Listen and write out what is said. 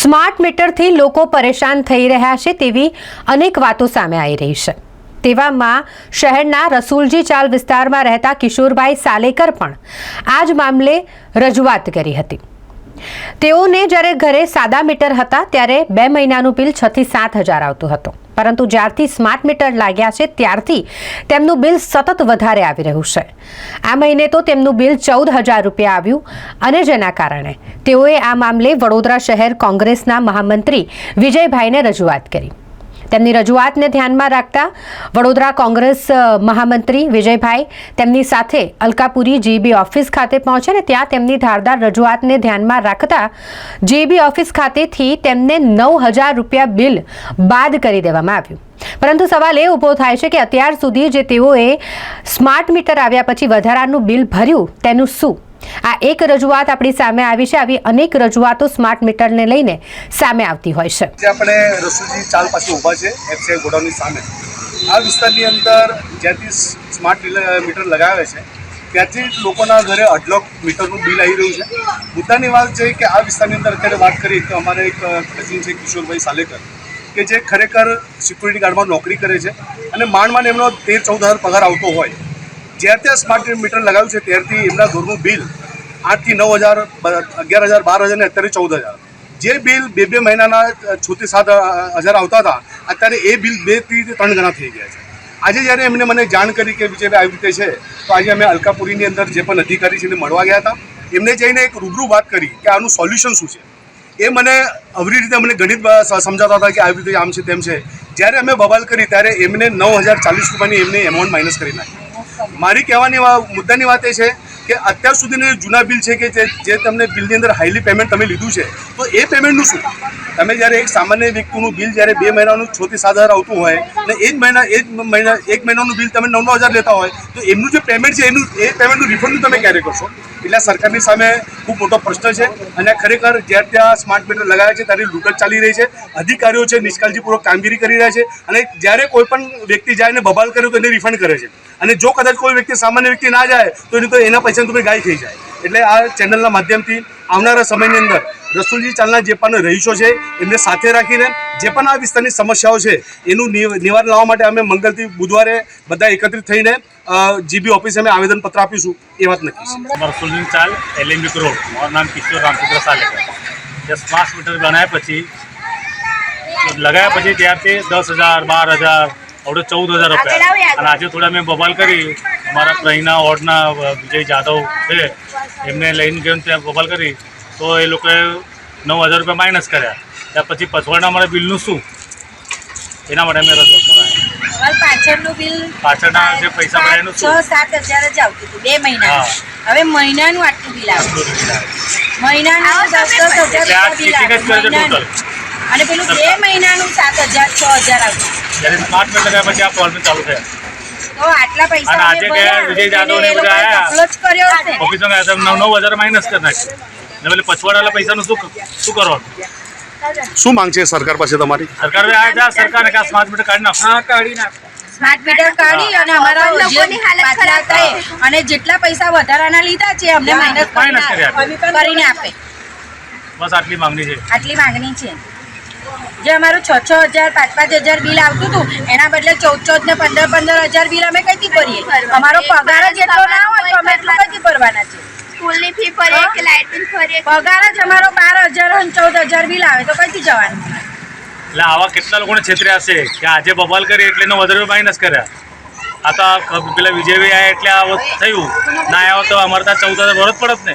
Smart મીટરથી લોકો પરેશાન થઈ રહ્યા છે તેવી અનેક વાતો સામે આવી રહી છે. તેવામાં શહેરના રસુલજી ચાલ વિસ્તારમાં રહેતા કિશોરભાઈ સાલેકર પણ આ જ મામલે રજૂઆત કરી હતી. તેઓને જ્યારે ઘરે સાદા મીટર હતા ત્યારે બે મહિનાનું બિલ છથી સાત હજાર આવતું હતું. પરંતુ જ્યારથી સ્માર્ટ મીટર લાગ્યા છે, ત્યારથી તેમનું બિલ સતત વધારે આવી રહ્યું છે. આ મહિને તો તેમનું બિલ ચૌદ હજાર રૂપિયા આવ્યું અને જેના કારણે તેઓએ આ મામલે વડોદરા શહેર કોંગ્રેસના મહામંત્રી વિજયભાઈને રજૂઆત કરી. તેમની રજૂઆતને ધ્યાનમાં રાખતા વડોદરા કોંગ્રેસ મહામંત્રી વિજયભાઈ તેમની સાથે અલકાપુરી જીબી ઓફિસ ખાતે પહોંચે ને ત્યાં તેમની ધારદાર રજૂઆતને ધ્યાનમાં રાખતા જીબી ઓફિસ ખાતેથી તેમને નવ હજાર રૂપિયા બિલ બાદ કરી દેવામાં આવ્યું. પરંતુ સવાલ એ ઊભો થાય છે કે અત્યાર સુધી જે તેઓએ સ્માર્ટ મીટર આવ્યા પછી વધારાનું બિલ ભર્યું તેનું શું? આ એક રજૂઆત આપણી સામે આવી છે. આવી અનેક રજૂઆતો સ્માર્ટ મીટરને લઈને સામે આવતી હોય છે. આપણે રસુજી ચાલ પાસે ઊભા છે એફસીઆઈ ગોડાઉનની સામે. આ વિસ્તારની અંદર જ્યાંથી સ્માર્ટ મીટર લગાવે છે, ત્યાંથી લોકોના ઘરે અઢળક મીટરનું બિલ આવી રહ્યું છે. મુદ્દાની વાત છે કે આ વિસ્તારની અંદર અત્યારે વાત કરીએ તો અમારે એક કઝિન છે, કિશોરભાઈ સાલેકર, કે જે ખરેખર સિક્યુરિટી ગાર્ડમાં નોકરી કરે છે અને માંડ એમનો તેર ચૌદ હજાર પગાર આવતો હોય. જ્યારથી ત્યાં સ્માર્ટ મીટર લગાવ્યું છે ત્યારથી એમના ઘરનું બિલ આઠથી નવ હજાર અગિયાર હજાર, બાર હજાર ને અત્યારે ચૌદ હજાર. જે બિલ બે બે મહિનાના છ સાત હજાર આવતા હતા, અત્યારે એ બિલ બેથી ત્રણ ગણા થઈ ગયા છે. આજે જ્યારે એમને મને જાણ કરી કે વિચારે આવી રીતે છે, તો આજે અમે અલકાપુરીની અંદર જે પણ અધિકારી છે એને મળવા ગયા હતા. એમને જઈને એક રૂબરૂ વાત કરી કે આનું સોલ્યુશન શું છે. એ મને અવરી રીતે અમને ગણિત સમજાતા હતા કે આવી રીતે આમ છે તેમ છે. જ્યારે અમે બબાલ કરી ત્યારે એમને નવ હજાર ચાલીસ રૂપિયાની એમને એમાઉન્ટ માઇનસ કરી નાખી. મારી કહેવાની મુદ્દાની વાત એ છે કે અત્યાર સુધીનું જૂના બિલ છે કે જે તમને બિલની અંદર હાઈલી પેમેન્ટ તમે લીધું છે, તો એ પેમેન્ટનું શું? તમે જ્યારે એક સામાન્ય વ્યક્તિનું બિલ જ્યારે બે મહિનાનું છ થી સાત હજાર આવતું હોય અને એ જ મહિના એ જ મહિના એક મહિનાનું બિલ તમે નવ નવ હજાર લેતા હોય, તો એમનું જે પેમેન્ટ છે, એનું એ પેમેન્ટનું રિફંડ તમે ક્યારે કરશો? એટલે સરકારની સામે ખૂબ મોટો પ્રશ્ન છે અને ખરેખર જ્યાં ત્યાં સ્માર્ટ મીટર લગાવ્યા છે ત્યારે લૂંટ જ ચાલી રહી છે, અધિકારીઓ છે, નિષ્કાળજીપૂર્વક કામગીરી કરી રહ્યા છે અને જ્યારે કોઈ પણ વ્યક્તિ જાય અને બબાલ કરે તો એને રિફંડ કરે છે. અને જો કદાચ કોઈ વ્યક્તિ સામાન્ય વ્યક્તિ ના જાય, તો એની તો એના પૈસા તો ગાય થઈ જાય. એટલે આ ચેનલના માધ્યમથી આવનારા સમયની અંદર રસુલજી ચાલના જે પણ રહીશો છે, એમને સાથે રાખીને જે પણ આ વિસ્તારની સમસ્યાઓ છે, એનું નિવારણ લાવવા માટે અમે મંગળથી બુધવારે બધા એકત્રિત થઈને જીબી ઓફિસે અમે આવેદનપત્ર આપીશું, એ વાત નક્કી છે. રસુલજી ચાલ એલએમબી રોડ. મારું નામ કિશોર રામચંદ્ર સાલેકર. જે સ્માર્ટ મીટર બનાવ્યા પછી, લગાવ્યા પછી ત્યારથી દસ હજાર, બાર હજાર હવે ચૌદ હજાર રૂપિયા. અને આજે થોડા મેં બબાલ કરી. અમારા પ્રહીના વોર્ડના વિજય જાદવ છે. એમને લઈને ગયો ત્યાં બબાલ કરી. તો એ લોકોએ નવ હજાર રૂપિયા માઇનસ કર્યા. ત્યાર પછી પછવાડના મારા બિલનું શું? એના માટે અમે રજૂઆત કરાય. પાછળનું બિલ પાછળના જે પૈસા છ સાત હજાર જ આવતું હતું બે મહિના. હવે મહિનાનું આટલું બિલ આવે. મહિનાનું દસ દસ હજાર બિલ આવે. અને પેલું બે મહિનાનું સાત હજાર છ હજાર આવતું. જ્યારે સ્માર્ટ મીટર લગાવ્યા પછી આ પ્રોબ્લેમ ચાલુ થયા. તો આટલા પૈસા અને આજે અમે વિજય જાદવ ને બધા લોકોએ આયા. કપલો જ કર્યો હશે. ઓફિસમાં ગયા હતા, નવ નવ હજાર માઇનસ કરી નાખ્યું ને પછવાડાના પૈસાનું શું શું કરવાનું? શું માંગ છે સરકાર પાસે તમારી? સરકાર હવે આ જા સરકારને કે સ્માર્ટ મીટર કાઢી નાખો. સ્માર્ટ મીટર કાઢી અને અમારા લોકોની હાલત ખરાબ થાય અને જેટલા પૈસા વધારાના લીધા છે અમને માઇનસ minus કરી આપે. કરીને આપે. બસ આટલી માંગણી છે. આટલી માંગણી છે. જે અમારું છ છ હજાર પાંચ પાંચ હજાર બિલ આવતું હતું એના બદલે ચૌદ ચૌદ ને પંદર પંદર હજાર બિલ અમે કઈથી ભરીએ? અમારો પગાર જ એટલો ના હોય તો અમે એટલું કઈથી ભરવાના છે? સ્કૂલની ફી ભરીએ કે લાઇટ બિલ ભરીએ? પગાર જ અમારો બાર હજાર અને ચૌદ હજાર બિલ આવે તો કઈથી જવાનું? એટલે આવા કેટલા લોકોને છેતર્યા હશે કે આજે બબાલ કરી એટલે એનો વધારે માઇનસ કર્યા? આ તો પેલા પેલા વિજયભાઈ આયા એટલે આ થયું. ના આવ્યો તો અમારે ત્યાં ચૌદ હજાર ભરત પડત ને.